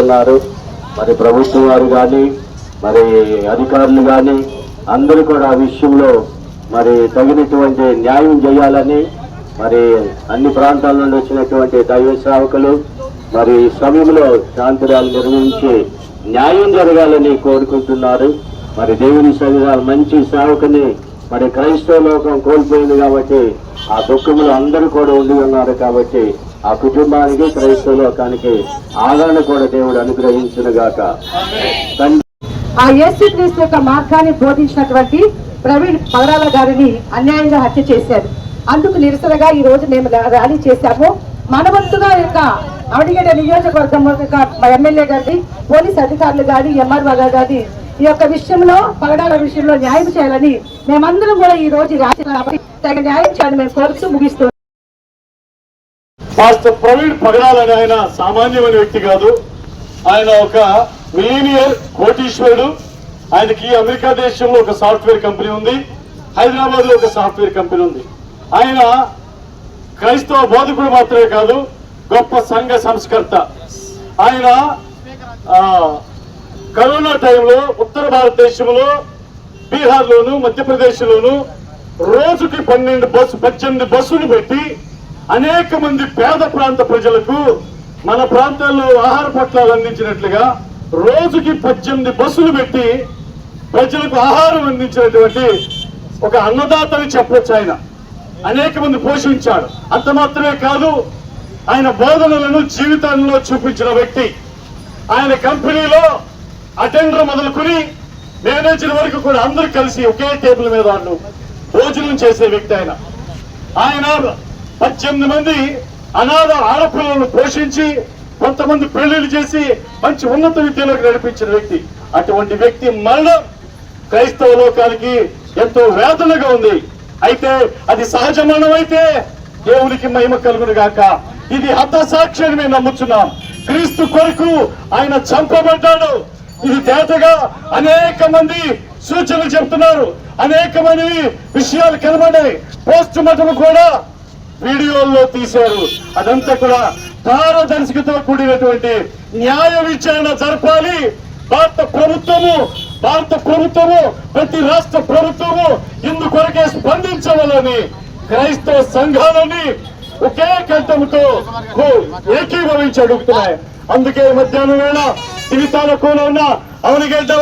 ఉన్నారు. మరి ప్రభుత్వం వారు కానీ మరి అధికారులు కానీ అందరూ కూడా ఆ విషయంలో మరి తగినటువంటి న్యాయం చేయాలని మరి అన్ని ప్రాంతాల నుండి వచ్చినటువంటి దైవ శ్రావకులు మరి సమయంలో శాంతిరాలు నిర్వహించి న్యాయం జరగాలని కోరుకుంటున్నారు. మరి దేవుని శరీరాలు మంచి సేవకుని మరి క్రైస్తవ లోకం కోల్పోయింది కాబట్టి ఆ దుఃఖంలో అందరూ కూడా ఉండి ఉన్నారు కాబట్టి ఆ కుటుంబానికి క్రైస్తవ లోకానికి ఆదరణ కూడా దేవుడు అనుగ్రహించును గాక తండ్రి ఆ యేసుక్రీస్తు యొక్క మార్గాన్ని బోధించినటువంటి ప్రవీణ్ పగడాల గారిని అన్యాయంగా హత్య చేశారు. అందుకు నిరసనగా ఈ రోజు మేము ర్యాలీ చేశాము. మనవంతుగా యొక్క అవడిగడ్డ నియోజకవర్గం యొక్క ఎమ్మెల్యే గారిని పోలీస్ అధికారులు గాని ఎంఆర్ఓ గారు గాని ఈ యొక్క విషయంలో పగడాల విషయంలో న్యాయం చేయాలని మేమందరం కూడా ఈ రోజు రాసి కాబట్టి తగిన న్యాయం చేయాలని మేము కోరుతూ ముగిస్తున్నాం మాస్టర్ ప్రవీణ్ పగడాల్ ఆయన సామాన్యమైన వ్యక్తి కాదు. ఆయన ఒక మిలీనియర్ కోటీశ్వరుడు. ఆయనకి అమెరికా దేశంలో ఒక సాఫ్ట్వేర్ కంపెనీ ఉంది. హైదరాబాద్లో ఒక సాఫ్ట్వేర్ కంపెనీ ఉంది. ఆయన క్రైస్తవ బోధకుడు మాత్రమే కాదు గొప్ప సంఘ సంస్కర్త. ఆయన కరోనా టైంలో ఉత్తర భారతదేశంలో బీహార్లోను మధ్యప్రదేశ్లోను రోజుకి పన్నెండు బస్సు పద్దెనిమిది బస్సులు పెట్టి అనేక మంది పేద ప్రాంత ప్రజలకు మన ప్రాంతాల్లో ఆహార పట్లాలు అందించినట్లుగా రోజుకి పద్దెనిమిది బస్సులు పెట్టి ప్రజలకు ఆహారం అందించినటువంటి ఒక అన్నదాతని చెప్పొచ్చు ఆయన. అనేక మంది పోషించాడు. అంత మాత్రమే కాదు ఆయన బోధనలను జీవితంలో చూపించిన వ్యక్తి. ఆయన కంపెనీలో అటెండర్ మొదలుకొని మేనేజర్ వరకు కూడా అందరూ కలిసి ఒకే టేబుల్ మీద వాళ్ళు భోజనం చేసే వ్యక్తి ఆయన. ఆయన పద్దెనిమిది మంది అనాథ ఆడపిల్లలను పోషించి కొంతమంది పెళ్ళిళ్ళు చేసి మంచి ఉన్నత విద్యలోకి నడిపించిన వ్యక్తి. అటువంటి వ్యక్తి మరణం క్రైస్తవ లోకానికి ఎంతో వేదనగా ఉంది. అయితే అది సహజ మరణం అయితే దేవునికి మహిమ కలుగును గాక ఇది హతసాక్షిని మేము నమ్ముతున్నాం క్రీస్తు కొరకు ఆయన చంపబడ్డాడు. ఇది తేటగా అనేక మంది సూచనలు చెప్తున్నారు. అనేక మంది విషయాలు కనబడ్డాయి. పోస్ట్ మార్టం కూడా వీడియోల్లో తీశారు. అదంతా కూడా పారదర్శకతో కూడినటువంటి న్యాయ విచారణ జరపాలి. భారత ప్రభుత్వము భారత ప్రభుత్వము ప్రతి రాష్ట్ర ప్రభుత్వము ఇందుకొరకే స్పందించవాలని క్రైస్తవ సంఘాలని ఒకే కంఠంతో ఏకీభవించి అడుగుతున్నాయి. అందుకే మధ్యాహ్నం వేళ తిరితాలకోలో ఉన్న అవనిగడ్డ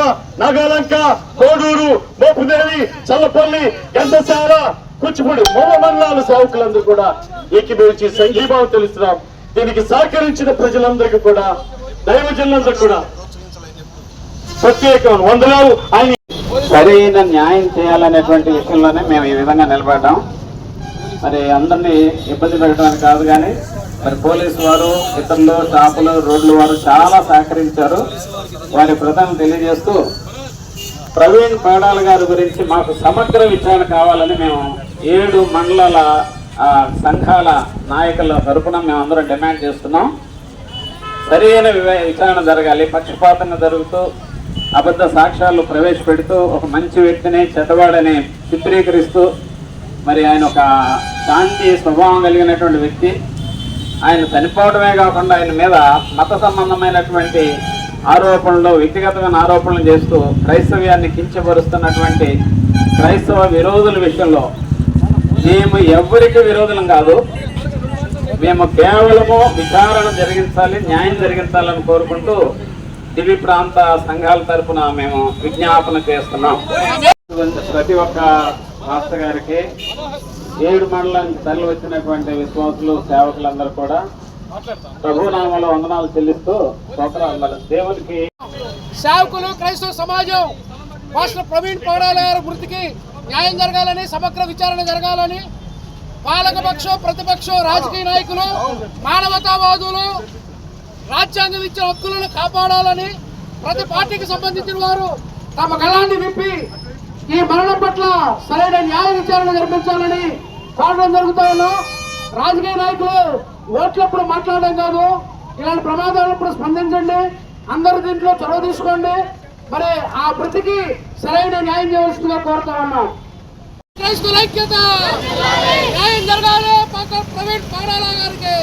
నాగాలంక కోడూరు మోపుదేవి చల్లపల్లి గంధసార కూచిపూడి మూల మండలాల సేవకులందరూ కూడా ఏకీభవించి సంఘీభావం తెలుస్తున్నాం. దీనికి సహకరించిన ప్రజలందరికీ కూడా దైవజనులందరూ కూడా ప్రత్యేక. వందనాలు. ఆయన సరైన న్యాయం చేయాలనేటువంటి విషయంలోనే మేము ఈ విధంగా నిలబడ్డాం. మరి అందరినీ ఇబ్బంది పెట్టడానికి కాదు కానీ మరి పోలీసు వారు ఇతరులు షాపులు రోడ్లు వారు చాలా సహకరించారు. వారి ప్రధానం తెలియజేస్తూ ప్రవీణ్ పేడాల గారి గురించి మాకు సమగ్ర విచారణ కావాలని మేము ఏడు మండలాల సంఘాల నాయకుల తరపున మేమందరం డిమాండ్ చేస్తున్నాం. సరైన విచారణ జరగాలి. పక్షపాతంగా జరుగుతూ అబద్ధ సాక్ష్యాలు ప్రవేశపెడుతూ ఒక మంచి వ్యక్తిని చెడ్డవాడని చిత్రీకరిస్తూ మరి ఆయన ఒక శాంతి స్వభావం కలిగినటువంటి వ్యక్తి. ఆయన చనిపోవడమే కాకుండా ఆయన మీద మత సంబంధమైనటువంటి ఆరోపణలు వ్యక్తిగతమైన ఆరోపణలు చేస్తూ క్రైస్తవ్యాన్ని కించపరుస్తున్నటువంటి క్రైస్తవ విరోధుల విషయంలో మేము ఎవరికి విరోధులం కాదు. మేము కేవలము విచారణ జరిగించాలి న్యాయం జరిగించాలని కోరుకుంటూ దివి ప్రాంత సంఘాల తరపున మేము విజ్ఞాపన చేస్తున్నాం. ప్రతి ఒక్క రాష్ట్ర గారికి ఏడు మండలానికి తరలి వచ్చినటువంటి విశ్వాసులు సేవకులందరూ కూడా ప్రభునామాలో వందనాలు చెల్లిస్తూ దేవునికి సేవకులు క్రైస్తవ సమాజం మాస్టర్ ప్రవీణ్ పౌరాల గారి మృతికి న్యాయం జరగాలని సమగ్ర విచారణ జరగాలని పాలకపక్షం ప్రతిపక్షం రాజకీయ నాయకులు మానవతావాదులు రాజ్యాంగం ఇచ్చిన హక్కులను కాపాడాలని ప్రతి పార్టీకి సంబంధించిన వారు తమ గళాన్ని విప్పి ఈ మరణం పట్ల సరైన న్యాయ విచారణ జరిపించాలని కోరడం జరుగుతూ ఉన్నాం. రాజకీయ నాయకులు ఓట్లప్పుడు మాట్లాడడం కాదు. ఇలాంటి ప్రమాదాలప్పుడు స్పందించండి. అందరూ దీంట్లో చొరవ తీసుకోండి. మరి ఆ మృతికి సరైన న్యాయం చేయవలసిందిగా కోరుతా ఉన్నాం. ఐక్యత! న్యాయం జరగాలి పక్క ప్రవీణ్ పగడాల గారికి!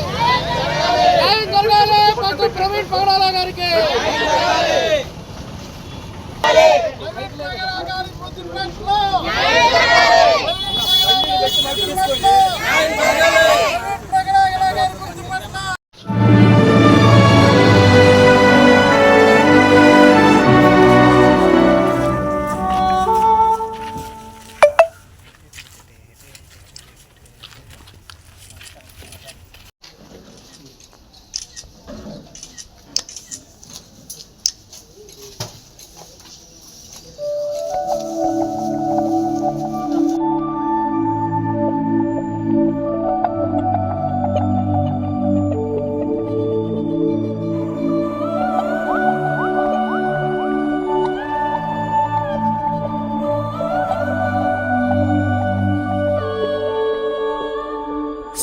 న్యాయం జరగాలి పక్క ప్రవీణ్ పగడాల గారికి!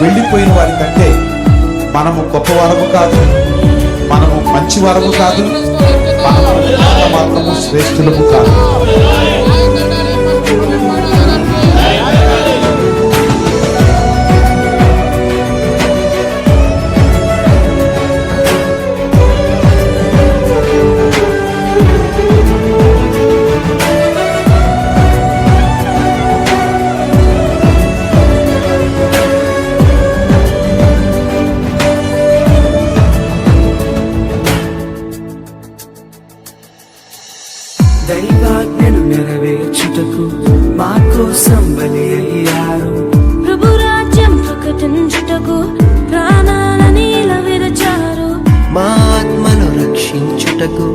వెళ్ళిపోయిన వారి కంటే మనము గొప్ప వరము కాదు మనము మంచి వరము కాదు మనము శ్రేష్ఠులము కాదు. దైవాజ్ఞను నెరవేర్చుటకు మా కోసం బలి అయ్యారు. ప్రభు రాజ్యం ప్రకటించుటకు ప్రాణాలని విరచారు. మా ఆత్మను రక్షించుటకు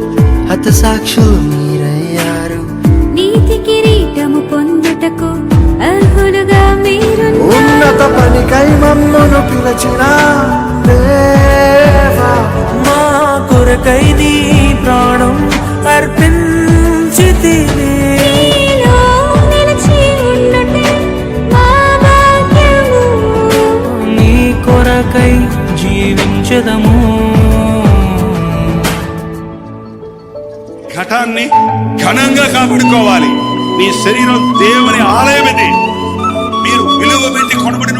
హతసాక్షులు మీరయ్యారు. నీతి కిరీటము పొందుటకు అర్హులుగా మీరున్నారు. ఉన్నత పనికై మమ్మను పిలచిన దేవా మా కొరకై నీ ప్రాణం అర్పించితివి జీవించదము ఘటాన్ని ఘనంగా కాపాడుకోవాలి. మీ శరీరం దేవుని ఆలయం ఇది. మీరు విలువ పెట్టి కొనబడిన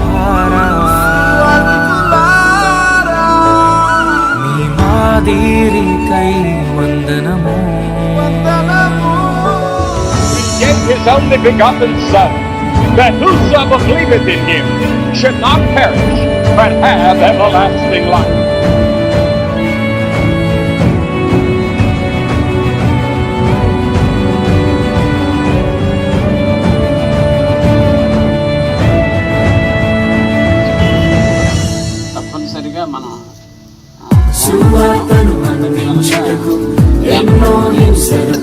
மாதேரி கை வந்தனமோ his only begotten Son, that whosoever believeth in him should not perish, but have everlasting life. ఎన్నో హింసలు